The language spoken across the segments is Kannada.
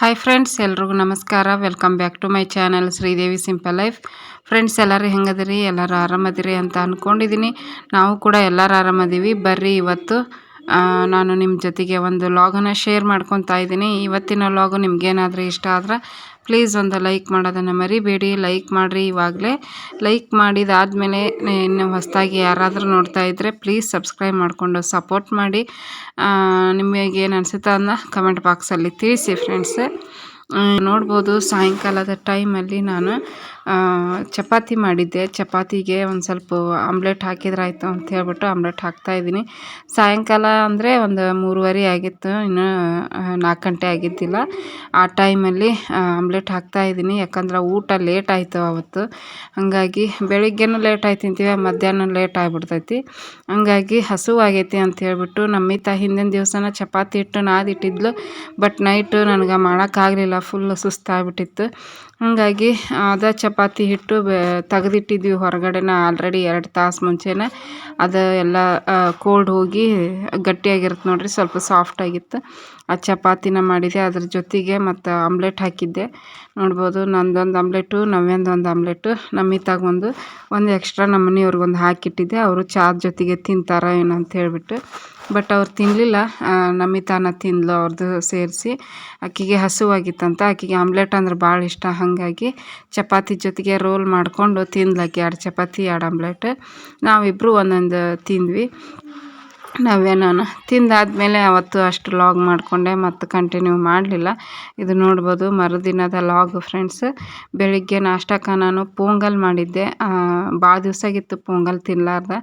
ಹಾಯ್ ಫ್ರೆಂಡ್ಸ್ ಎಲ್ರಿಗೂ ನಮಸ್ಕಾರ. Welcome back to my channel Sridevi simple life friends ಎಲ್ಲರೂ ಹೆಂಗದಿರಿ? ಎಲ್ಲರೂ ಆರಾಮದಿರಿ ಅಂತ ಅಂದ್ಕೊಂಡಿದ್ದೀನಿ ನಾವು ಕೂಡ ಎಲ್ಲರೂ ಆರಾಮದೀವಿ. ಬರ್ರಿ ಇವತ್ತು ನಾನು ನಿಮ್ಮ ಜೊತೆಗೆ ಒಂದು ಲಾಗನ್ನು ಶೇರ್ ಮಾಡ್ಕೊತಾ ಇದ್ದೀನಿ ಇವತ್ತಿನ ಲಾಗು ನಿಮಗೇನಾದರೂ ಇಷ್ಟ ಆದ್ರೆ ಪ್ಲೀಸ್ ಒಂದು ಲೈಕ್ ಮಾಡೋದನ್ನು ಮರಿಬೇಡಿ. ಲೈಕ್ ಮಾಡಿರಿ ಇವಾಗಲೇ. ಲೈಕ್ ಮಾಡಿದಾದಮೇಲೆ ಇನ್ನು ಹೊಸದಾಗಿ ಯಾರಾದರೂ ನೋಡ್ತಾ ಇದ್ದರೆ ಪ್ಲೀಸ್ ಸಬ್ಸ್ಕ್ರೈಬ್ ಮಾಡಿಕೊಂಡು ಸಪೋರ್ಟ್ ಮಾಡಿ. ನಿಮಗೆ ಏನು ಅನಿಸುತ್ತೆ ಅದನ್ನ ಕಮೆಂಟ್ ಬಾಕ್ಸಲ್ಲಿ ತಿಳಿಸಿ ಫ್ರೆಂಡ್ಸ್ ನೋಡ್ಬೋದು ಸಾಯಂಕಾಲದ ಟೈಮಲ್ಲಿ ನಾನು ಚಪಾತಿ ಮಾಡಿದ್ದೆ. ಚಪಾತಿಗೆ ಒಂದು ಸ್ವಲ್ಪ ಆಮ್ಲೆಟ್ ಹಾಕಿದ್ರೆ ಆಯಿತು ಅಂತ ಹೇಳ್ಬಿಟ್ಟು ಆಮ್ಲೆಟ್ ಹಾಕ್ತಾಯಿದ್ದೀನಿ ಸಾಯಂಕಾಲ ಅಂದರೆ ಒಂದು ಮೂರುವರೆ ಆಗಿತ್ತು. ಇನ್ನು ನಾಲ್ಕು ಗಂಟೆ ಆಗಿದ್ದಿಲ್ಲ. ಆ ಟೈಮಲ್ಲಿ ಆಮ್ಲೆಟ್ ಹಾಕ್ತಾಯಿದ್ದೀನಿ ಯಾಕಂದ್ರೆ ಊಟ ಲೇಟ್ ಆಯಿತು ಅವತ್ತು. ಹಾಗಾಗಿ ಬೆಳಿಗ್ಗೆನೂ ಲೇಟ್ ಆಯ್ತು ತಿಂತೀವಿ ಮಧ್ಯಾಹ್ನ ಲೇಟ್ ಆಗಿಬಿಡ್ತೈತಿ. ಹಂಗಾಗಿ ಹಸುವಾಗೈತಿ ಅಂತ ಹೇಳ್ಬಿಟ್ಟು ನಮ್ಮಿತ ಹಿಂದಿನ ದಿವಸನ ಚಪಾತಿ ಇಟ್ಟು ನಾದಿಟ್ಟಿದ್ಲು. ಬಟ್ ನೈಟು ನನಗೆ ಮಾಡೋಕ್ಕಾಗಲಿಲ್ಲ. ಫುಲ್ ಸುಸ್ತಾಗ್ಬಿಟ್ಟಿತ್ತು. ಹಾಗಾಗಿ ಅದ ಚಪಾತಿ ಹಿಟ್ಟು ತೆಗೆದಿಟ್ಟಿದ್ವಿ ಹೊರಗಡೆನ ಆಲ್ರೆಡಿ ಎರಡು ತಾಸು ಮುಂಚೆನೇ. ಅದು ಎಲ್ಲ ಕೋಲ್ಡ್ ಹೋಗಿ ಗಟ್ಟಿಯಾಗಿರತ್ತೆ ನೋಡಿರಿ, ಸ್ವಲ್ಪ ಸಾಫ್ಟಾಗಿತ್ತು ಆ ಚಪಾತಿನ ಮಾಡಿದೆ, ಅದ್ರ ಜೊತೆಗೆ ಮತ್ತು ಆಮ್ಲೆಟ್ ಹಾಕಿದ್ದೆ. ನೋಡ್ಬೋದು, ನಂದೊಂದು ಆಮ್ಲೆಟು ನವ್ಯಂದೊಂದು ಆಮ್ಲೆಟು ನಮ್ಮಿತಾಗ ಒಂದು ಒಂದು ಎಕ್ಸ್ಟ್ರಾ ನಮ್ಮ ಮನೆಯವ್ರಿಗೊಂದು ಹಾಕಿಟ್ಟಿದ್ದೆ. ಅವರು ಚಾದ ಜೊತೆಗೆ ತಿಂತಾರ ಏನು ಅಂತ ಹೇಳಿಬಿಟ್ಟು. ಬಟ್ ಅವ್ರು ತಿನ್ನಲಿಲ್ಲ ನಮಿತಾನ ತಿಂದ್ಲು ಅವ್ರದ್ದು ಸೇರಿಸಿ. ಆಕೆಗೆ ಹಸುವಾಗಿತ್ತಂತ ಆಕೆಗೆ ಆಮ್ಲೆಟ್ ಅಂದ್ರೆ ಭಾಳ ಇಷ್ಟ. ಹಾಗಾಗಿ ಚಪಾತಿ ಜೊತೆಗೆ ರೋಲ್ ಮಾಡಿಕೊಂಡು ತಿಂದ್ಲಾಕಿ ಎರಡು ಚಪಾತಿ, ಎರಡು ಆಮ್ಲೆಟ್ ನಾವಿಬ್ಬರು ಒಂದೊಂದು ತಿಂದ್ವಿ. ನಾವೇ ನಾನು. ತಿಂದಾದ್ಮೇಲೆ ಅವತ್ತು ಅಷ್ಟು ಲಾಗ್ ಮಾಡಿಕೊಂಡೆ, ಮತ್ತು ಕಂಟಿನ್ಯೂ ಮಾಡಲಿಲ್ಲ. ಇದು ನೋಡ್ಬೋದು, ಮರುದಿನದ ಲಾಗ್ ಫ್ರೆಂಡ್ಸ್ ಬೆಳಿಗ್ಗೆ ನಾಷ್ಟಕ್ಕೆ ನಾನು ಪೊಂಗಲ್ ಮಾಡಿದ್ದೆ. ಭಾಳ ದಿವಸ ಆಗಿತ್ತು ಪೊಂಗಲ್ ತಿನ್ನಲಾರ್ದ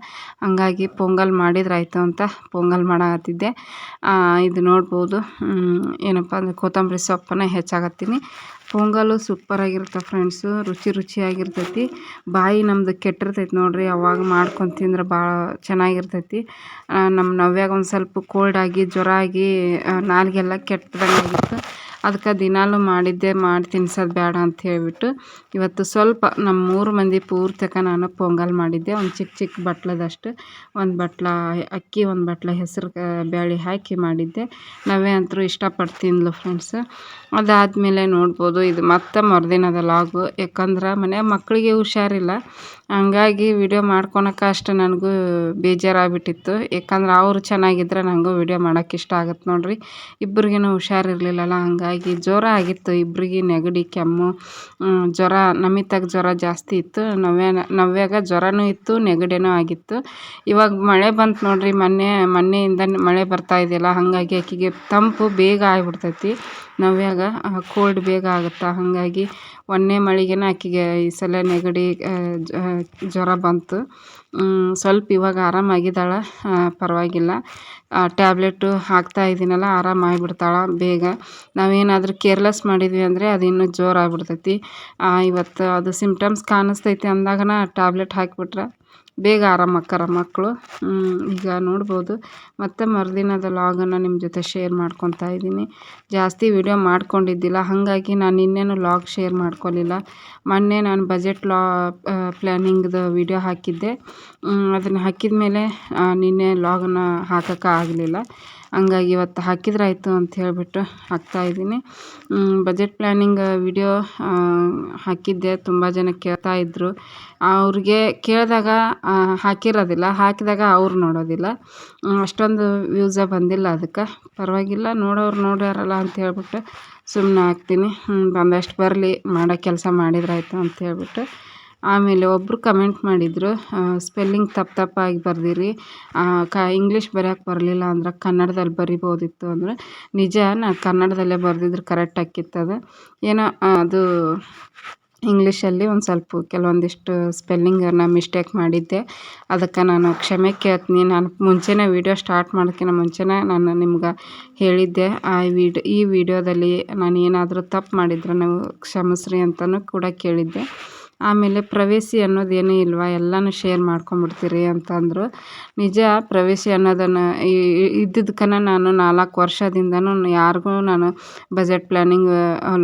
ಹಂಗಾಗಿ ಪೊಂಗಲ್ ಮಾಡಿದ್ರಾಯ್ತು ಅಂತ ಪೊಂಗಲ್ ಮಾಡಾಕತ್ತಿದ್ದೆ. ಇದು ನೋಡ್ಬೋದು ಏನಪ್ಪ ಅಂದರೆ ಕೊತ್ತಂಬರಿ ಸೊಪ್ಪನ್ನ ಹೆಚ್ಚಾಕತ್ತೀನಿ ಪೊಂಗಲು ಸೂಪರಾಗಿರುತ್ತೆ ಫ್ರೆಂಡ್ಸು ರುಚಿ ರುಚಿಯಾಗಿರ್ತೈತಿ. ಬಾಯಿ ನಮ್ದು ಕೆಟ್ಟಿರ್ತೈತೆ ನೋಡಿರಿ, ಅವಾಗ ಮಾಡ್ಕೊಂಡು ತಿಂದ್ರೆ ಭಾಳ ಚೆನ್ನಾಗಿರ್ತೈತಿ. ನಮ್ಮ ನವ್ಯಾಗ ಒಂದು ಸ್ವಲ್ಪ ಕೋಲ್ಡ್ ಆಗಿ, ಜ್ವರ ಆಗಿ ನಾಲಿಗೆಲ್ಲ ಕೆಟ್ಟದಂಗೆ ಆಗಿತ್ತು ಅದಕ್ಕೆ ದಿನಾಲೂ ಮಾಡಿದ್ದೆ ಮಾಡಿ ತಿನ್ಸೋದು ಬೇಡ ಅಂತ ಹೇಳಿಬಿಟ್ಟು ಇವತ್ತು ಸ್ವಲ್ಪ ನಮ್ಮ ಮೂರು ಮಂದಿ ಪೂರ್ತಕ ನಾನು ಪೊಂಗಲ್ ಮಾಡಿದ್ದೆ. ಒಂದು ಚಿಕ್ಕ ಚಿಕ್ಕ ಬಟ್ಲದಷ್ಟು, ಒಂದು ಬಟ್ಲ ಅಕ್ಕಿ, ಒಂದು ಬಟ್ಲ ಹೆಸರು ಬೇಳೆ ಹಾಕಿ ಮಾಡಿದ್ದೆ. ನಾವೇ ಅಂತೂ ಇಷ್ಟಪಟ್ಟು ತಿಂದ್ಲು ಫ್ರೆಂಡ್ಸ್. ಅದಾದಮೇಲೆ ನೋಡ್ಬೋದು ಇದು ಮತ್ತೆ ಮರುದಿನದ ಲಾಗು. ಯಾಕಂದ್ರೆ ಮನೆ ಮಕ್ಕಳಿಗೆ ಹುಷಾರಿಲ್ಲ. ಹಂಗಾಗಿ ವಿಡಿಯೋ ಮಾಡ್ಕೊಳಕ್ಕೆ ಅಷ್ಟು ನನಗೂ ಬೇಜಾರಾಗ್ಬಿಟ್ಟಿತ್ತು. ಯಾಕಂದ್ರೆ ಅವರು ಚೆನ್ನಾಗಿದ್ರೆ ನನಗೂ ವಿಡಿಯೋ ಮಾಡೋಕೆ ಇಷ್ಟ ಆಗುತ್ತೆ ನೋಡಿರಿ. ಇಬ್ಬರಿಗೇನು ಹುಷಾರಿರಲಿಲ್ಲಲ್ಲ, ಹಂಗಾಗಿ ಜ್ವರ ಆಗಿತ್ತು ಇಬ್ಬರಿಗೆ ನೆಗಡಿ, ಕೆಮ್ಮು ಜ್ವರ, ನಮಿತಾಗ ಜ್ವರ ಜಾಸ್ತಿ ಇತ್ತು. ನವ್ಯ, ನವ್ಯಾಗ ಜ್ವರನೂ ಇತ್ತು, ನೆಗಡಿನೂ ಆಗಿತ್ತು. ಇವಾಗ ಮಳೆ ಬಂತು ನೋಡಿರಿ, ಮೊನ್ನೆ, ಮೊನ್ನೆಯಿಂದ ಮಳೆ ಬರ್ತಾ ಇದೆಯಲ್ಲ, ಹಾಗಾಗಿ ಆಕೆಗೆ ತಂಪು ಬೇಗ ಆಗಿಬಿಡ್ತೈತಿ. ನವ್ಯಾಗ ಕೋಲ್ಡ್ ಬೇಗ ಆಗುತ್ತೆ? ಹಾಗಾಗಿ, ಒಂದನೇ ಮಳೆಗೇನ ಆಕೆಗೆ ಈ ಸಲ ನೆಗಡಿ ಜ್ವರ ಬಂತು. ಸ್ವಲ್ಪ ಇವಾಗ ಆರಾಮಾಗಿದ್ದಾಳೆ ಪರವಾಗಿಲ್ಲ. ಟ್ಯಾಬ್ಲೆಟು ಹಾಕ್ತಾ ಇದ್ದೀನಲ್ಲ ಆರಾಮಾಗಿಬಿಡ್ತಾಳೆ ಬೇಗ. ನಾವೇನಾದರೂ ಕೇರ್ಲೆಸ್ ಮಾಡಿದ್ವಿ ಅಂದರೆ ಅದು ಇನ್ನೂ ಜೋರಾಗ್ಬಿಡ್ತೈತಿ. ಇವತ್ತು ಅದು ಸಿಂಪ್ಟಮ್ಸ್ ಕಾಣಿಸ್ತೈತಿ ಅಂದಾಗನ ಟ್ಯಾಬ್ಲೆಟ್ ಹಾಕಿಬಿಟ್ರೆ. ಬೇಗ ಆರಾಮಾಕ್ಕಾರ ಮಕ್ಕಳು ಈಗ ನೋಡ್ಬೋದು. ಮತ್ತು ಮರುದಿನದ ಲಾಗನ್ನು ನಿಮ್ಮ ಜೊತೆ ಶೇರ್ ಮಾಡ್ಕೊತಾ ಇದ್ದೀನಿ. ಜಾಸ್ತಿ ವಿಡಿಯೋ ಮಾಡ್ಕೊಂಡಿದ್ದಿಲ್ಲ, ಹಾಗಾಗಿ ನಾನು ಇನ್ನೇನು ಲಾಗ್ ಶೇರ್ ಮಾಡ್ಕೊಳ್ಳಿಲ್ಲ ಮೊನ್ನೆ ನಾನು ಬಜೆಟ್ ಲಾ ಪ್ಲ್ಯಾನಿಂಗ್ದು ವಿಡಿಯೋ ಹಾಕಿದ್ದೆ. ಅದನ್ನು ಹಾಕಿದ ಮೇಲೆ ನಿನ್ನೆ ಲಾಗನ್ನು ಹಾಕೋಕ್ಕೆ ಆಗಲಿಲ್ಲ. ಹಂಗಾಗಿ ಇವತ್ತು ಹಾಕಿದ್ರಾಯ್ತು ಅಂತ ಹೇಳಿಬಿಟ್ಟು ಹಾಕ್ತಾಯಿದ್ದೀನಿ ಬಜೆಟ್ ಪ್ಲ್ಯಾನಿಂಗ್ ವಿಡಿಯೋ ಹಾಕಿದ್ದೆ. ತುಂಬ ಜನ ಕೇಳ್ತಾ ಇದ್ದರು ಅವ್ರಿಗೆ ಕೇಳಿದಾಗ ಹಾಕಿರೋದಿಲ್ಲ. ಹಾಕಿದಾಗ ಅವ್ರು ನೋಡೋದಿಲ್ಲ. ಅಷ್ಟೊಂದು ವ್ಯೂಸೇ ಬಂದಿಲ್ಲ ಅದಕ್ಕೆ. ಪರವಾಗಿಲ್ಲ, ನೋಡೋರು ನೋಡ್ಯಾರಲ್ಲ ಅಂತ ಹೇಳಿಬಿಟ್ಟು ಸುಮ್ಮನೆ ಹಾಕ್ತೀನಿ. ಬಂದಷ್ಟು ಬರಲಿ, ಮಾಡೋ ಕೆಲಸ ಮಾಡಿದ್ರಾಯ್ತು ಅಂತ ಹೇಳ್ಬಿಟ್ಟು. ಆಮೇಲೆ ಒಬ್ಬರು ಕಮೆಂಟ್ ಮಾಡಿದರು ಸ್ಪೆಲ್ಲಿಂಗ್ ತಪ್ಪು ತಪ್ಪಾಗಿ ಬರ್ದಿರಿ ಕ ಇಂಗ್ಲೀಷ್ ಬರೆಯೋಕ್ಕೆ ಬರಲಿಲ್ಲ ಅಂದ್ರೆ ಕನ್ನಡದಲ್ಲಿ ಬರಿಬೋದಿತ್ತು ಅಂದರೆ ನಿಜ, ನಾ ಕನ್ನಡದಲ್ಲೇ ಬರೆದಿದ್ರೆ ಕರೆಕ್ಟ್ ಆಕಿತ್ತದು ಏನೋ ಅದು ಇಂಗ್ಲೀಷಲ್ಲಿ ಒಂದು ಸ್ವಲ್ಪ ಕೆಲವೊಂದಿಷ್ಟು ಸ್ಪೆಲ್ಲಿಂಗನ್ನು ಮಿಸ್ಟೇಕ್ ಮಾಡಿದ್ದೆ. ಅದಕ್ಕೆ ನಾನು ಕ್ಷಮೆ ಕೇಳ್ತೀನಿ. ನಾನು ಮುಂಚೆನೇ ವೀಡಿಯೋ ಸ್ಟಾರ್ಟ್ ಮಾಡೋಕ್ಕಿಂತ ಮುಂಚೆನೇ ನಾನು ನಿಮ್ಗೆ ಹೇಳಿದ್ದೆ. ಆ ವಿಡ್ ಈ ವಿಡಿಯೋದಲ್ಲಿ ನಾನು ಏನಾದರೂ ತಪ್ಪು ಮಾಡಿದ್ರೆ ನೀವು ಕ್ಷಮಿಸ್ರಿ ಅಂತಲೂ ಕೂಡ ಕೇಳಿದ್ದೆ. ಆಮೇಲೆ ಪ್ರವೇಶಿ ಅನ್ನೋದೇನೇ ಇಲ್ವಾ, ಎಲ್ಲನೂ ಶೇರ್ ಮಾಡ್ಕೊಂಬಿಡ್ತೀರಿ ಅಂತಂದರು. ನಿಜ ಪ್ರವೇಶಿ ಅನ್ನೋದನ್ನು ಇದ್ದಿದ್ದಕ್ಕನ ನಾನು ನಾಲ್ಕು ವರ್ಷದಿಂದನೂ ಯಾರಿಗೂ ನಾನು ಬಜೆಟ್ ಪ್ಲ್ಯಾನಿಂಗ್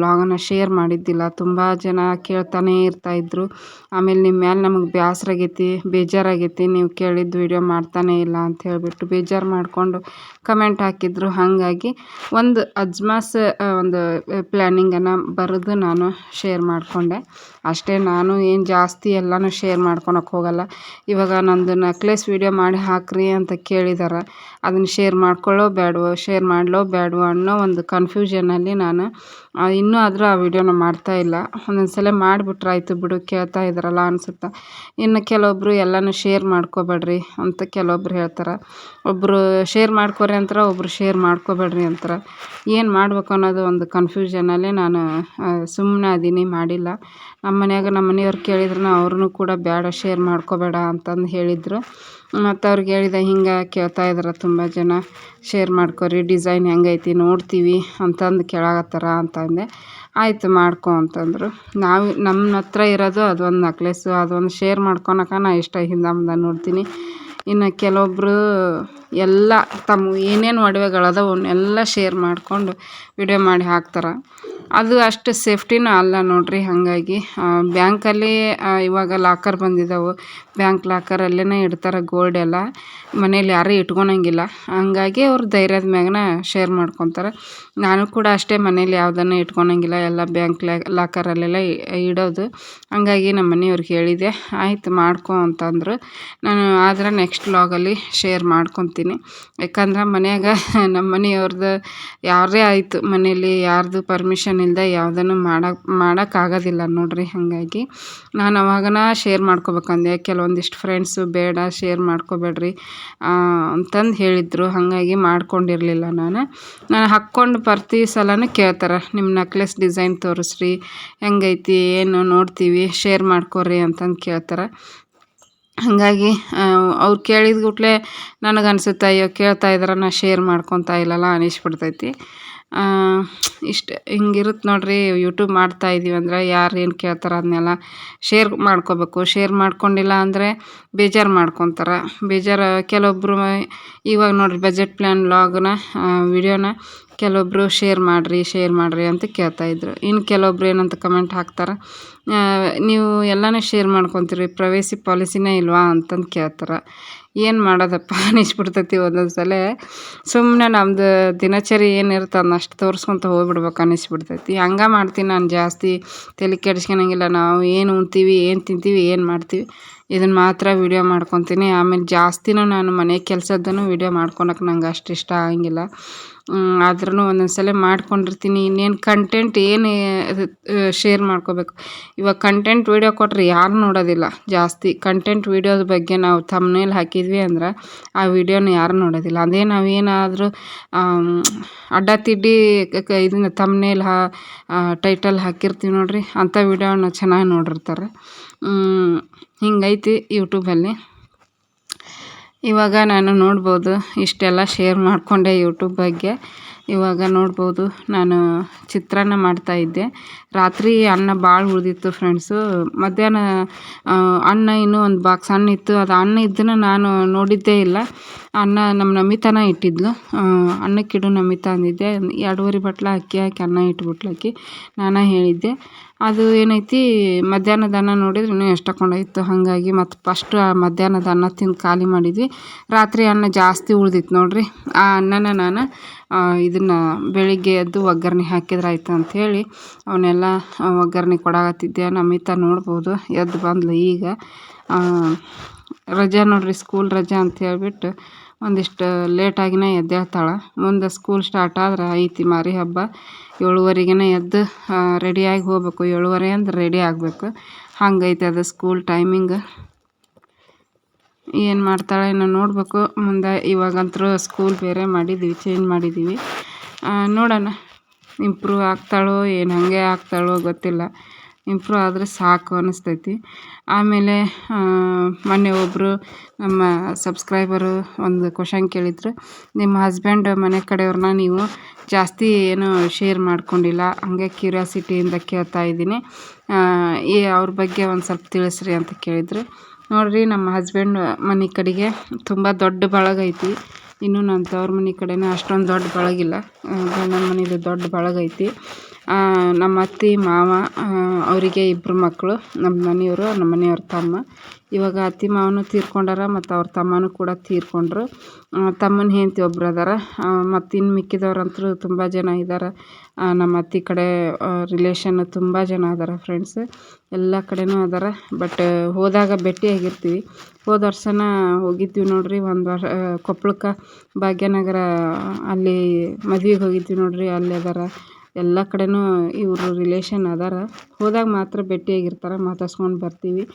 ಲಾಗನ್ನು ಶೇರ್ ಮಾಡಿದ್ದಿಲ್ಲ. ತುಂಬ ಜನ ಕೇಳ್ತಾನೇ ಇರ್ತಾಯಿದ್ರು ಆಮೇಲೆ ನಿಮ್ಮ ಮ್ಯಾಲೆ ನಮಗೆ ಬೇಸರ ಆಗೈತಿ ಬೇಜಾರಾಗೈತಿ, ನೀವು ಕೇಳಿದ್ದು ವೀಡಿಯೋ ಮಾಡ್ತಾನೇ ಇಲ್ಲ ಅಂತ ಹೇಳಿಬಿಟ್ಟು ಬೇಜಾರು ಮಾಡಿಕೊಂಡು ಕಮೆಂಟ್ ಹಾಕಿದ್ರು. ಹಾಗಾಗಿ ಒಂದು ಅಜ್ಮಾಸ್ ಒಂದು ಪ್ಲ್ಯಾನಿಂಗನ್ನು ಬರೆದು ನಾನು ಶೇರ್ ಮಾಡಿಕೊಂಡೆ. ಅಷ್ಟೇ ನಾನು ಏನು ಜಾಸ್ತಿ ಎಲ್ಲನೂ ಶೇರ್ ಮಾಡ್ಕೊಳಕ್ಕೆ ಹೋಗಲ್ಲ. ಇವಾಗ ನಂದು ನೆಕ್ಲೆಸ್ ವೀಡಿಯೋ ಮಾಡಿ ಹಾಕ್ರಿ ಅಂತ ಕೇಳಿದಾರೆ. ಅದನ್ನು ಶೇರ್ ಮಾಡ್ಕೊಳ್ಳೋ ಬೇಡವೋ ಶೇರ್ ಮಾಡಲೋ ಬೇಡವೋ ಅನ್ನೋ ಒಂದು ಕನ್ಫ್ಯೂಷನಲ್ಲಿ ನಾನು ಇನ್ನೂ ಆದರೂ ಆ ವಿಡಿಯೋನ ಮಾಡ್ತಾಯಿಲ್ಲ ಒಂದೊಂದು ಸಲ ಮಾಡಿಬಿಟ್ರೆ ಆಯಿತು ಬಿಡು, ಕೇಳ್ತಾ ಇದ್ದಾರಲ್ಲ ಅನಿಸುತ್ತೆ. ಇನ್ನು ಕೆಲವೊಬ್ಬರು ಎಲ್ಲನೂ ಶೇರ್ ಮಾಡ್ಕೋಬೇಡ್ರಿ ಅಂತ ಕೆಲವೊಬ್ರು ಹೇಳ್ತಾರೆ. ಒಬ್ಬರು ಶೇರ್ ಮಾಡ್ಕೊರಿ ಅಂತಾರೆ ಒಬ್ಬರು ಶೇರ್ ಮಾಡ್ಕೋಬೇಡ್ರಿ ಅಂತಾರೆ. ಏನು ಮಾಡ್ಬೇಕು ಅನ್ನೋದು ಒಂದು ಕನ್ಫ್ಯೂಷನಲ್ಲಿ ನಾನು ಸುಮ್ಮನೆ ಅದೀನಿ, ಮಾಡಿಲ್ಲ. ನಮ್ಮ ಮನ್ಯಾಗ ನಮ್ಮ ಮನೆಯವ್ರು ಕೇಳಿದ್ರು ಅವ್ರೂ ಕೂಡ ಬೇಡ ಶೇರ್ ಮಾಡ್ಕೋಬೇಡ ಅಂತಂದು ಹೇಳಿದರು. ಮತ್ತು ಅವ್ರಿಗೆ ಹೇಳಿದೆ, ಹಿಂಗೆ ಕೇಳ್ತಾ ಇದ್ದಾರೆ ತುಂಬ ಜನ. ಶೇರ್ ಮಾಡ್ಕೊರಿ, ಡಿಸೈನ್ ಹೆಂಗೈತಿ ನೋಡ್ತೀವಿ ಅಂತಂದು ಕೇಳಾಕತ್ತಾರ ಅಂತಂದೆ. ಆಯಿತು ಮಾಡ್ಕೊ ಅಂತಂದರು. ನಾವು ನಮ್ಮ ಹತ್ರ ಇರೋದು ಅದೊಂದು ನಕ್ಲೆಸ್ಸು ಅದೊಂದು ಶೇರ್ ಮಾಡ್ಕೊಳಕ ನಾ ಇಷ್ಟ ಹಿಂದೆ ಮುಂದೆ ನೋಡ್ತೀನಿ. ಇನ್ನು ಕೆಲವೊಬ್ಬರು ಎಲ್ಲ ತಮ್ಮ ಏನೇನು ಒಡವೆಗಳದಾವ ಅವನ್ನೆಲ್ಲ ಶೇರ್ ಮಾಡಿಕೊಂಡು ವಿಡಿಯೋ ಮಾಡಿ ಹಾಕ್ತಾರೆ. ಅದು ಅಷ್ಟು ಸೇಫ್ಟಿನೂ ಅಲ್ಲ ನೋಡಿರಿ, ಹಾಗಾಗಿ ಬ್ಯಾಂಕಲ್ಲಿ ಇವಾಗ ಲಾಕರ್ ಬಂದಿದ್ದಾವೆ ಬ್ಯಾಂಕ್ ಲಾಕರಲ್ಲೇ ಇಡ್ತಾರೆ ಗೋಲ್ಡ್ ಎಲ್ಲ. ಮನೇಲಿ ಯಾರೂ ಇಟ್ಕೊಳಂಗಿಲ್ಲ. ಹಂಗಾಗಿ ಅವ್ರು ಧೈರ್ಯದ ಮ್ಯಾಗನ ಶೇರ್ ಮಾಡ್ಕೊತಾರೆ. ನಾನು ಕೂಡ ಅಷ್ಟೇ ಮನೇಲಿ ಯಾವುದನ್ನು ಇಟ್ಕೊಳಂಗಿಲ್ಲ. ಎಲ್ಲ ಬ್ಯಾಂಕ್ ಲಾಕರಲ್ಲೆಲ್ಲ ಇಡೋದು. ಹಂಗಾಗಿ ನಮ್ಮ ಮನೆಯವ್ರಿಗೆ ಹೇಳಿದೆ, ಆಯಿತು ಮಾಡ್ಕೊ ಅಂತಂದರು. ನಾನು ಆದರೆ ನೆಕ್ಸ್ಟ್ ಲಾಗಲ್ಲಿ ಶೇರ್ ಮಾಡ್ಕೊತೀನಿ. ಯಾಕಂದ್ರೆ ಮನೆಯಾಗ ನಮ್ಮ ಮನೆಯವ್ರದ್ದು ಯಾರೇ ಆಯಿತು ಮನೇಲಿ, ಯಾರ್ದು ಪರ್ಮಿಷನ್ ಇಲ್ಲದೆ ಯಾವುದನ್ನು ಮಾಡೋಕೆ, ಮಾಡೋಕ್ಕಾಗೋದಿಲ್ಲ ನೋಡಿರಿ ಹಾಗಾಗಿ. ನಾನು ಅವಾಗನ ಶೇರ್ ಮಾಡ್ಕೊಬೇಕಂದೆ. ಕೆಲವೊಂದಿಷ್ಟು ಫ್ರೆಂಡ್ಸು ಬೇಡ ಶೇರ್ ಮಾಡ್ಕೋಬೇಡ್ರಿ ಅಂತಂದು ಹೇಳಿದರು. ಹಾಗಾಗಿ ಮಾಡ್ಕೊಂಡಿರಲಿಲ್ಲ ನಾನು. ನಾನು ಹಾಕ್ಕೊಂಡು ಪ್ರತಿ ಸಲನೂ ಕೇಳ್ತಾರೆ ನಿಮ್ಮ ನೆಕ್ಲೆಸ್ ಡಿಸೈನ್ ತೋರಿಸ್ರಿ. ಹೆಂಗೈತಿ, ಏನು ನೋಡ್ತೀವಿ ಶೇರ್ ಮಾಡ್ಕೊರಿ ಅಂತಂದು ಕೇಳ್ತಾರೆ. ಹಾಗಾಗಿ ಅವ್ರು ಕೇಳಿದ ಕೂಡಲೇ ನನಗೆ ಅನಿಸುತ್ತೆ ಅಯ್ಯೋ, ಕೇಳ್ತಾ ಇದ್ದಾರೆ ನಾ ಶೇರ್ ಮಾಡ್ಕೊತಾ ಇಲ್ಲಲ್ಲ ಅನಿಸ್ಬಿಡ್ತೈತಿ ಇಷ್ಟು ಹಿಂಗಿರುತ್ತೆ ನೋಡಿರಿ ಯೂಟ್ಯೂಬ್ ಮಾಡ್ತಾಯಿದ್ದೀವಿ ಅಂದ್ರೆ ಯಾರು ಏನು ಕೇಳ್ತಾರೆ ಅದನ್ನೆಲ್ಲ ಶೇರ್ ಮಾಡ್ಕೋಬೇಕು. ಶೇರ್ ಮಾಡ್ಕೊಂಡಿಲ್ಲ ಅಂದರೆ ಬೇಜಾರು ಮಾಡ್ಕೊತಾರೆ. ಬೇಜಾರು ಕೆಲವೊಬ್ಬರು ಇವಾಗ ನೋಡಿರಿ ಬಜೆಟ್ ಪ್ಲ್ಯಾನ್ ಲಾಗ್ನ ವಿಡಿಯೋನ ಕೆಲವೊಬ್ಬರು ಶೇರ್ ಮಾಡಿರಿ ಶೇರ್ ಮಾಡಿರಿ ಅಂತ ಕೇಳ್ತಾಯಿದ್ರು ಇನ್ನು ಕೆಲವೊಬ್ರು ಏನಂತ ಕಮೆಂಟ್ ಹಾಕ್ತಾರೆ ನೀವು ಎಲ್ಲನೂ ಶೇರ್ ಮಾಡ್ಕೊತೀರಿ ಪ್ರವೇಸಿ ಪಾಲಿಸಿನೇ ಇಲ್ವಾ ಅಂತಂದು ಕೇಳ್ತಾರೆ. ಏನು ಮಾಡೋದಪ್ಪ ಅನಿಸ್ಬಿಡ್ತೈತಿ ಒಂದೊಂದು ಸಲ. ಸುಮ್ಮನೆ ನಮ್ಮದು ದಿನಚರಿ ಏನಿರುತ್ತೆ ಅದನ್ನ ಅಷ್ಟು ತೋರಿಸ್ಕೊತ ಹೋಗ್ಬಿಡ್ಬೇಕು ಅನ್ನಿಸ್ಬಿಡ್ತೈತಿ ಹಂಗೆ ಮಾಡ್ತೀನಿ ನಾನು ಜಾಸ್ತಿ. ತಲೆ ಕೆಡ್ಸ್ಕೊಳಂಗಿಲ್ಲ ನಾವು ಏನು ಉಣ್ತೀವಿ, ಏನು ತಿಂತೀವಿ, ಏನು ಮಾಡ್ತೀವಿ ಇದನ್ನು ಮಾತ್ರ ವೀಡಿಯೋ ಮಾಡ್ಕೊತೀನಿ. ಆಮೇಲೆ ಜಾಸ್ತಿನೂ ನಾನು ಮನೆ ಕೆಲಸದ್ದನ್ನು ವೀಡಿಯೋ ಮಾಡ್ಕೊಳಕ್ಕೆ ನಂಗೆ ಅಷ್ಟು ಇಷ್ಟ ಆಗಂಗಿಲ್ಲ. ಆದ್ರೂ ಒಂದೊಂದು ಸಲ ಮಾಡ್ಕೊಂಡಿರ್ತೀನಿ. ಇನ್ನೇನು ಕಂಟೆಂಟ್ ಏನು ಶೇರ್ ಮಾಡ್ಕೋಬೇಕು. ಇವಾಗ ಕಂಟೆಂಟ್ ವೀಡಿಯೋ ಕೊಟ್ಟರೆ ಯಾರು ನೋಡೋದಿಲ್ಲ. ಜಾಸ್ತಿ ಕಂಟೆಂಟ್ ವೀಡಿಯೋದ ಬಗ್ಗೆ ನಾವು ತಮ್ನೇಲಿ ಹಾಕಿದ್ವಿ ಅಂದ್ರೆ ಆ ವೀಡಿಯೋನ ಯಾರು ನೋಡೋದಿಲ್ಲ. ಅದೇ ನಾವೇನಾದರೂ ಅಡ್ಡ ತಿಡ್ಡಿ ಇದನ್ನ ತಮ್ನೇಲ್ ಹಾ ಟೈಟಲ್ ಹಾಕಿರ್ತೀವಿ ನೋಡಿರಿ ಅಂಥ ವೀಡಿಯೋನ ಚೆನ್ನಾಗಿ ನೋಡಿರ್ತಾರೆ. ಹಿಂಗೈತಿ ಯೂಟ್ಯೂಬಲ್ಲಿ ಇವಾಗ ನಾನು ನೋಡ್ಬೋದು ಇಷ್ಟೆಲ್ಲ ಶೇರ್ ಮಾಡಿಕೊಂಡೆ ಯೂಟ್ಯೂಬ್ ಬಗ್ಗೆ. ಇವಾಗ ನೋಡ್ಬೋದು ನಾನು ಚಿತ್ರಾನ್ನ ಮಾಡ್ತಾಯಿದ್ದೆ ರಾತ್ರಿ ಅನ್ನ ಭಾಳ ಉಳಿದಿತ್ತು ಫ್ರೆಂಡ್ಸು ಮಧ್ಯಾಹ್ನ ಅನ್ನ ಇನ್ನೂ ಒಂದು ಬಾಕ್ಸ್ ಅನ್ನ ಇತ್ತು. ಅದು ಅನ್ನ ಇದ್ದನ್ನು ನಾನು ನೋಡಿದ್ದೇ ಇಲ್ಲ. ಅನ್ನ ನಮ್ಮ ನಮಿತಾನ ಇಟ್ಟಿದ್ಲು. ಅನ್ನಕ್ಕಿಡು ನಮಿತಾ ಅಂದಿದ್ದೆ. ಎರಡೂವರೆ ಬಟ್ಲ ಅಕ್ಕಿ ಹಾಕಿ, ಅನ್ನ ಇಟ್ಬಿಟ್ಲು ಅಕ್ಕಿ. ನಾನು ಹೇಳಿದ್ದೆ. ಅದು ಏನೈತಿ, ಮಧ್ಯಾಹ್ನದ ಅನ್ನ ನೋಡಿದ್ರೆ ಇನ್ನೂ ಎಷ್ಟೊಂದು ಹಾಗಾಗಿ ಮತ್ತು ಫಸ್ಟು ಆ ಮಧ್ಯಾಹ್ನದ ಅನ್ನ ತಿಂದು ಖಾಲಿ ಮಾಡಿದ್ವಿ. ರಾತ್ರಿ ಅನ್ನ ಜಾಸ್ತಿ ಉಳ್ದಿತ್ತು ನೋಡಿರಿ. ಆ ಅನ್ನನ ನಾನು ಇದನ್ನು ಬೆಳಿಗ್ಗೆ ಎದ್ದು ಒಗ್ಗರಣೆ ಹಾಕಿದ್ರಾಯ್ತು ಅಂತ ಅಂಥೇಳಿ ಅವನ್ನೆಲ್ಲ ಒಗ್ಗರಣೆ ಕೊಡಾಕತ್ತಿದ್ದೆ. ನಮಿತಾ ನೋಡ್ಬೋದು, ಎದ್ದು ಬಂದ್ಲು ಈಗ. ರಜೆ ನೋಡಿರಿ ಸ್ಕೂಲ್ ರಜೆ ಅಂತ ಹೇಳ್ಬಿಟ್ಟು ಒಂದಿಷ್ಟು ಲೇಟಾಗಿನೇ ಎದ್ದೇಳ್ತಾಳೆ. ಮುಂದೆ ಸ್ಕೂಲ್ ಸ್ಟಾರ್ಟ್ ಆದ್ರೆ ಐತಿ ಮಾರಿ ಹಬ್ಬ. ಏಳುವರೆಗೇ ಎದ್ದು ರೆಡಿಯಾಗಿ ಹೋಗ್ಬೇಕು. ಏಳುವರೆ ಅಂದ್ರೆ ರೆಡಿ ಆಗಬೇಕು. ಹಂಗೈತೆ ಅದು ಸ್ಕೂಲ್ ಟೈಮಿಂಗ್ ಏನು ಮಾಡ್ತಾಳೆ ಏನೋ ನೋಡಬೇಕು. ಮುಂದೆ ಇವಾಗಂತೂ ಸ್ಕೂಲ್ ಬೇರೆ ಮಾಡಿದ್ದೀವಿ ಚೇಂಜ್ ಮಾಡಿದ್ದೀವಿ ನೋಡೋಣ. ಇಂಪ್ರೂವ್ ಆಗ್ತಾಳೋ, ಏನು ಹಾಗೆ ಆಗ್ತಾಳೋ ಗೊತ್ತಿಲ್ಲ. ಇಂಪ್ರೂವ್ ಆದರೆ ಸಾಕು ಅನಿಸ್ತೈತಿ. ಆಮೇಲೆ ಮೊನ್ನೆ ಒಬ್ಬರು ನಮ್ಮ ಸಬ್ಸ್ಕ್ರೈಬರು ಒಂದು ಕ್ವಶನ್ ಕೇಳಿದರು, ನಿಮ್ಮ ಹಸ್ಬೆಂಡ್ ಮನೆ ಕಡೆಯವ್ರನ್ನ ನೀವು ಜಾಸ್ತಿ ಏನು ಶೇರ್ ಮಾಡ್ಕೊಂಡಿಲ್ಲ? ಹಾಗೆ ಕ್ಯೂರಿಯಾಸಿಟಿಯಿಂದ ಕೇಳ್ತಾ ಇದ್ದೀನಿ. ಈ ಅವ್ರ ಬಗ್ಗೆ ಒಂದು ಸ್ವಲ್ಪ ತಿಳಿಸ್ರಿ ಅಂತ ಕೇಳಿದ್ರು. ನೋಡಿರಿ, ನಮ್ಮ ಹಸ್ಬೆಂಡ್ ಮನೆ ಕಡೆಗೆ ತುಂಬ ದೊಡ್ಡ ಬಳಗ ಐತಿ. ಇನ್ನು ನಮ್ಮ ತವ್ರ ಮನೆ ಕಡೆನೇ ಅಷ್ಟೊಂದು ದೊಡ್ಡ ಬಳಗಿಲ್ಲ ಗಂಡನ ಮನೆದು ದೊಡ್ಡ ಬಳಗ ಐತಿ. ನಮ್ಮ ಅತ್ತೆ, ಮಾವ ಅವರಿಗೆ ಇಬ್ಬರು ಮಕ್ಕಳು ನಮ್ಮ ಮನೆಯವರು, ನಮ್ಮ ಮನೆಯವ್ರ ತಮ್ಮ. ಇವಾಗ ಅತ್ತೆ, ಮಾವನು ತೀರ್ಕೊಂಡಾರ ಮತ್ತು ಅವ್ರ ತಮ್ಮನೂ ಕೂಡ ತೀರಿಕೊಂಡ್ರು. ತಮ್ಮನ ಹೆಂಡತಿ ಒಬ್ರು ಅದಾರ. ಮತ್ತು ಇನ್ನು ಮಿಕ್ಕಿದವ್ರಂತೂ ತುಂಬ ಜನ ಇದ್ದಾರೆ ನಮ್ಮ ಅತ್ತೆ ಕಡೆ ರಿಲೇಷನ್ ತುಂಬ ಜನ ಅದಾರ ಫ್ರೆಂಡ್ಸ್ ಎಲ್ಲ ಕಡೆನೂ ಅದಾರ. ಬಟ್ ಹೋದಾಗ ಭೇಟಿಯಾಗಿರ್ತೀವಿ ಹೋದ ವರ್ಷನ ಹೋಗಿದ್ವಿ ನೋಡಿರಿ. ಒಂದು ವರ್ಷ ಕೊಪ್ಪಳಕ್ಕೆ ಭಾಗ್ಯನಗರ, ಅಲ್ಲಿ ಮದ್ವೆಗೆ ಹೋಗಿದ್ವಿ ನೋಡಿರಿ. ಅಲ್ಲಿ ಅದಾರ. ಎಲ್ಲ ಕಡೆನೂ ಇವರು ರಿಲೇಷನ್ ಅದಾರ. ಹೋದಾಗ ಮಾತ್ರ ಭೇಟಿಯಾಗಿರ್ತಾರೆ, ಮಾತಾಡ್ಸ್ಕೊಂಡು ಬರ್ತೀವಿ.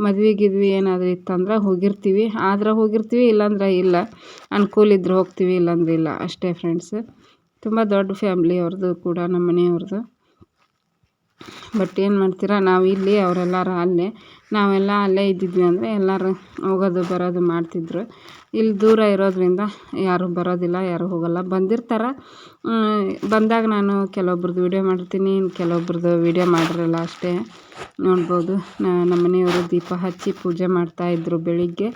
ಮದ್ವೆ ಗಿದ್ವಿ ಏನಾದರೂ ಇತ್ತಂದ್ರೆ ಹೋಗಿರ್ತೀವಿ. ಆದ್ರೆ ಹೋಗಿರ್ತೀವಿ, ಇಲ್ಲಾಂದ್ರೆ ಇಲ್ಲ. ಅನ್ಕೂಲ ಇದ್ರೆ ಹೋಗ್ತೀವಿ, ಇಲ್ಲಾಂದ್ರೆ ಇಲ್ಲ. ಅಷ್ಟೇ ಫ್ರೆಂಡ್ಸ್ ತುಂಬ ದೊಡ್ಡ ಫ್ಯಾಮ್ಲಿ ಅವ್ರದ್ದು ಕೂಡ ನಮ್ಮ ಮನೆಯವ್ರದ್ದು ಬಟ್ ಏನು ಮಾಡ್ತೀರಾ? ನಾವು ಇಲ್ಲಿ ಅವರೆಲ್ಲರೂ ಅಲ್ಲೇ. ನಾವೆಲ್ಲ ಅಲ್ಲೇ ಇದ್ದಿದ್ವಿ ಅಂದರೆ ಎಲ್ಲರೂ ಹೋಗೋದು, ಬರೋದು ಮಾಡ್ತಿದ್ರು. ಇಲ್ಲಿ ದೂರ ಇರೋದರಿಂದ ಯಾರೂ ಬರೋದಿಲ್ಲ, ಯಾರೂ ಹೋಗೋಲ್ಲ. ಬಂದಿರ್ತಾರೆ. ಬಂದಾಗ ನಾನು ಕೆಲವೊಬ್ರದ್ದು ವೀಡಿಯೋ ಮಾಡಿರ್ತೀನಿ. ಇನ್ನು ಕೆಲವೊಬ್ರದ್ದು ವೀಡಿಯೋ ಮಾಡಿರಲ್ಲ ಅಷ್ಟೇ. ನೋಡ್ಬೋದು. ನಮ್ಮ ಮನೆಯವರು ದೀಪ ಹಚ್ಚಿ ಪೂಜೆ ಮಾಡ್ತಾಯಿದ್ರು ಬೆಳಿಗ್ಗೆ.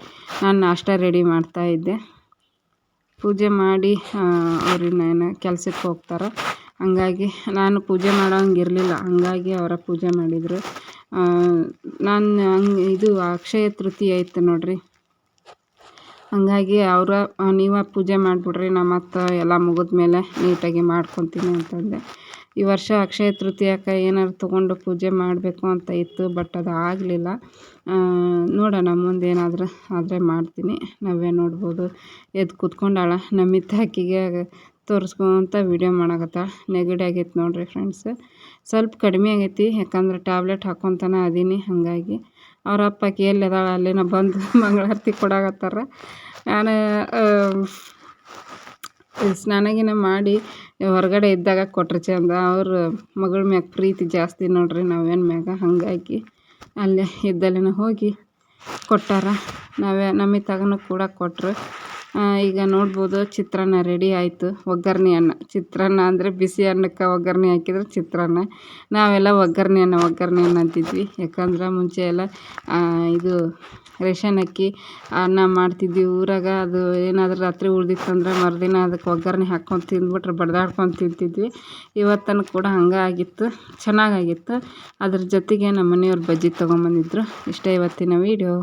ನಾನು ನಾಷ್ಟ ರೆಡಿ ಮಾಡ್ತಾಯಿದ್ದೆ ಪೂಜೆ ಮಾಡಿ ಅವ್ರನ್ನ ಕೆಲ್ಸಕ್ಕೆ ಹೋಗ್ತಾರೆ. ಹಂಗಾಗಿ ನಾನು ಪೂಜೆ ಮಾಡೋಂಗಿರಲಿಲ್ಲ. ಹಂಗಾಗಿ ಅವರ ಪೂಜೆ ಮಾಡಿದರು. ನಾನು ಹಂಗೆ ಇದು ಅಕ್ಷಯ ತೃತೀಯ ಇತ್ತು ನೋಡಿರಿ. ಹಂಗಾಗಿ ಅವರ, ನೀವೇ ಪೂಜೆ ಮಾಡಿಬಿಡ್ರಿ ನಾ ಮತ್ತು ಎಲ್ಲ ಮುಗಿದ್ಮೇಲೆ ನೀಟಾಗಿ ಮಾಡ್ಕೊತೀನಿ ಅಂತಂದೆ. ಈ ವರ್ಷ ಅಕ್ಷಯ ತೃತೀಯಕ್ಕೆ ಏನಾದ್ರು ತೊಗೊಂಡು ಪೂಜೆ ಮಾಡಬೇಕು ಅಂತ ಇತ್ತು, ಬಟ್ ಅದು ಆಗಲಿಲ್ಲ. ನೋಡೋಣ, ಮುಂದೆ ಏನಾದರೂ ಆದರೆ ಮಾಡ್ತೀನಿ. ನಾವೇ ನೋಡ್ಬೋದು. ಎದ್ದು ಕೂತ್ಕೊಂಡಾಳ. ನಮ್ಮ ಆಕಿಗೆ ತೋರಿಸ್ಕೊಂತ ವೀಡಿಯೋ ಮಾಡಕತ್ತಾಳ ನೆಗಡಿ ಆಗೈತೆ ನೋಡಿರಿ ಫ್ರೆಂಡ್ಸ್ ಸ್ವಲ್ಪ ಕಡಿಮೆ ಆಗೈತಿ, ಯಾಕಂದ್ರೆ ಟ್ಯಾಬ್ಲೆಟ್ ಹಾಕ್ಕೊತಾನೆ ಅದೀನಿ, ಹಾಗಾಗಿ. ಅವ್ರ ಅಪ್ಪ ಎಲ್ಲಿ ಅದಾಳ ಅಲ್ಲಿನ ಬಂದು ಮಂಗಳಾರತಿ ಕೊಡಾಕತ್ತಾರ. ನಾನು ಸ್ನಾನಗಿನ ಮಾಡಿ ಹೊರಗಡೆ ಇದ್ದಾಗ ಕೊಟ್ರೆ ಚಂದ. ಅವ್ರ ಮಗಳ ಮ್ಯಾಗ ಪ್ರೀತಿ ಜಾಸ್ತಿ ನೋಡ್ರಿ ನಾವೇನು ಮ್ಯಾಗ, ಹಾಗಾಗಿ ಅಲ್ಲೇ ಇದ್ದಲ್ಲಿನ ಹೋಗಿ ಕೊಟ್ಟಾರ. ನಾವೇ ತಗನ ಕೂಡ ಕೊಟ್ಟರು ಈಗ ನೋಡ್ಬೋದು ಚಿತ್ರಾನ್ನ ರೆಡಿ ಆಯಿತು. ಒಗ್ಗರಣೆ ಅನ್ನ. ಚಿತ್ರಾನ್ನ ಅಂದರೆ ಬಿಸಿ ಅನ್ನಕ್ಕೆ ಒಗ್ಗರಣೆ ಹಾಕಿದ್ರೆ ಚಿತ್ರಾನ್ನ. ನಾವೆಲ್ಲ ಒಗ್ಗರಣೆ ಅನ್ನ ಒಗ್ಗರಣೆ ಅನ್ನ ಅಂತಿದ್ವಿ. ಯಾಕಂದ್ರೆ ಮುಂಚೆ ಎಲ್ಲ ಇದು ರೇಷನ್ ಅಕ್ಕಿ, ಅನ್ನ ಮಾಡ್ತಿದ್ವಿ ಊರಾಗ. ಅದು ಏನಾದರೂ ರಾತ್ರಿ ಉಳ್ದಿತ್ತಂದ್ರೆ ಮರುದಿನ ಅದಕ್ಕೆ ಒಗ್ಗರಣೆ ಹಾಕ್ಕೊಂಡು ತಿಂದ್ಬಿಟ್ರೆ ಬಡ್ದಾಡ್ಕೊಂಡು ತಿಂತಿದ್ವಿ. ಇವತ್ತನ ಕೂಡ ಹಂಗೆ ಆಗಿತ್ತು. ಚೆನ್ನಾಗಾಗಿತ್ತು. ಅದ್ರ ಜೊತೆಗೆ ನಮ್ಮ ಮನೆಯವ್ರು ಬಜ್ಜಿ ತೊಗೊಂಬಂದಿದ್ರು. ಇಷ್ಟೇ ಇವತ್ತಿನ ವೀಡಿಯೋ.